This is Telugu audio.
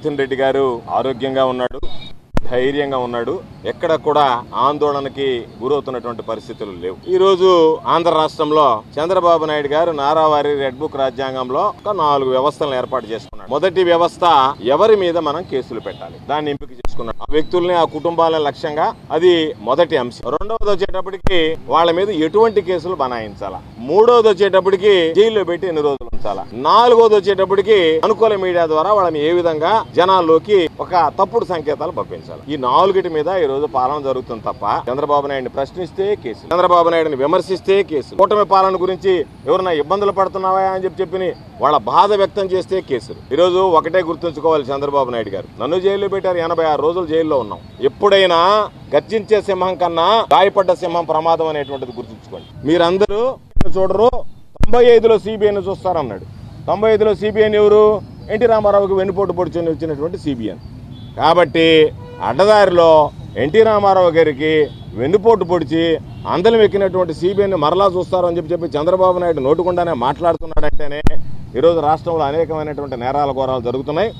మిథున్ రెడ్డి గారు ఆరోగ్యంగా ఉన్నాడు ధైర్యంగా ఉన్నాడు. ఎక్కడ కూడా ఆందోళనకి గురవుతున్నటువంటి పరిస్థితులు లేవు. ఈ రోజు ఆంధ్ర రాష్ట్రంలో చంద్రబాబు నాయుడు గారు నారావారి రెడ్ బుక్ రాజ్యాంగంలో ఒక నాలుగు వ్యవస్థలను ఏర్పాటు చేసుకున్నాడు. మొదటి వ్యవస్థ ఎవరి మీద మనం కేసులు పెట్టాలి? దాన్ని ఎంపిక చేసుకున్నాడు. ఆ వ్యక్తుల్ని ఆ కుటుంబాల లక్ష్యంగా అది మొదటి అంశం. రెండవది వచ్చేటప్పటికి వాళ్ళ మీద ఎటువంటి కేసులు బనాయించాలా? మూడవది వచ్చేటప్పటికి జైల్లో పెట్టి ఎన్ని రోజులు ఉంచాలా నాలుగోది వచ్చేటప్పటికి అనుకూల మీడియా ద్వారా వాళ్ళని ఏ విధంగా జనాల్లోకి ఒక తప్పుడు సంకేతాలు పంపించాలి. ఈ నాలుగిటి మీద ఈ రోజు పాలన జరుగుతుంది తప్ప చంద్రబాబు నాయుడిని ప్రశ్నిస్తే కేసు చంద్రబాబు నాయుడిని విమర్శిస్తే కేసు కూటమి పాలన గురించి ఎవరైనా ఇబ్బందులు పడుతున్నావా అని చెప్పి చెప్పి వాళ్ళ బాధ వ్యక్తం చేస్తే కేసులు. ఈరోజు ఒకటే గుర్తుంచుకోవాలి చంద్రబాబు నాయుడు గారు. నన్ను జైల్లో పెట్టారు. ఎనభై ఆరు రోజులు జైల్లో ఉన్నాం. ఎప్పుడైనా గర్జించే సింహం కన్నా గాయపడ్డ సింహం ప్రమాదం అనేటువంటిది గుర్తుంచుకోండి. మీరందరూ చూడరు. తొంభై ఐదులో సిబిఐని చూస్తారన్నాడు తొంభై ఐదులో సిబిఐని ఎవరు? ఎన్టీ రామారావుకి వెన్నుపోటు పొడిచొని వచ్చినటువంటి సిబిఐని కాబట్టి అడ్డదారిలో ఎన్టీ రామారావు గారికి వెన్నుపోటు పొడిచి అందలం ఎక్కినటువంటి సిబిఐని మరలా చూస్తారని చెప్పి చెప్పి చంద్రబాబు నాయుడు నోటుకుండానే మాట్లాడుతున్నాడంటేనే ఈరోజు రాష్ట్రంలో అనేకమైనటువంటి నేరాల ఘోరాలు జరుగుతున్నాయి.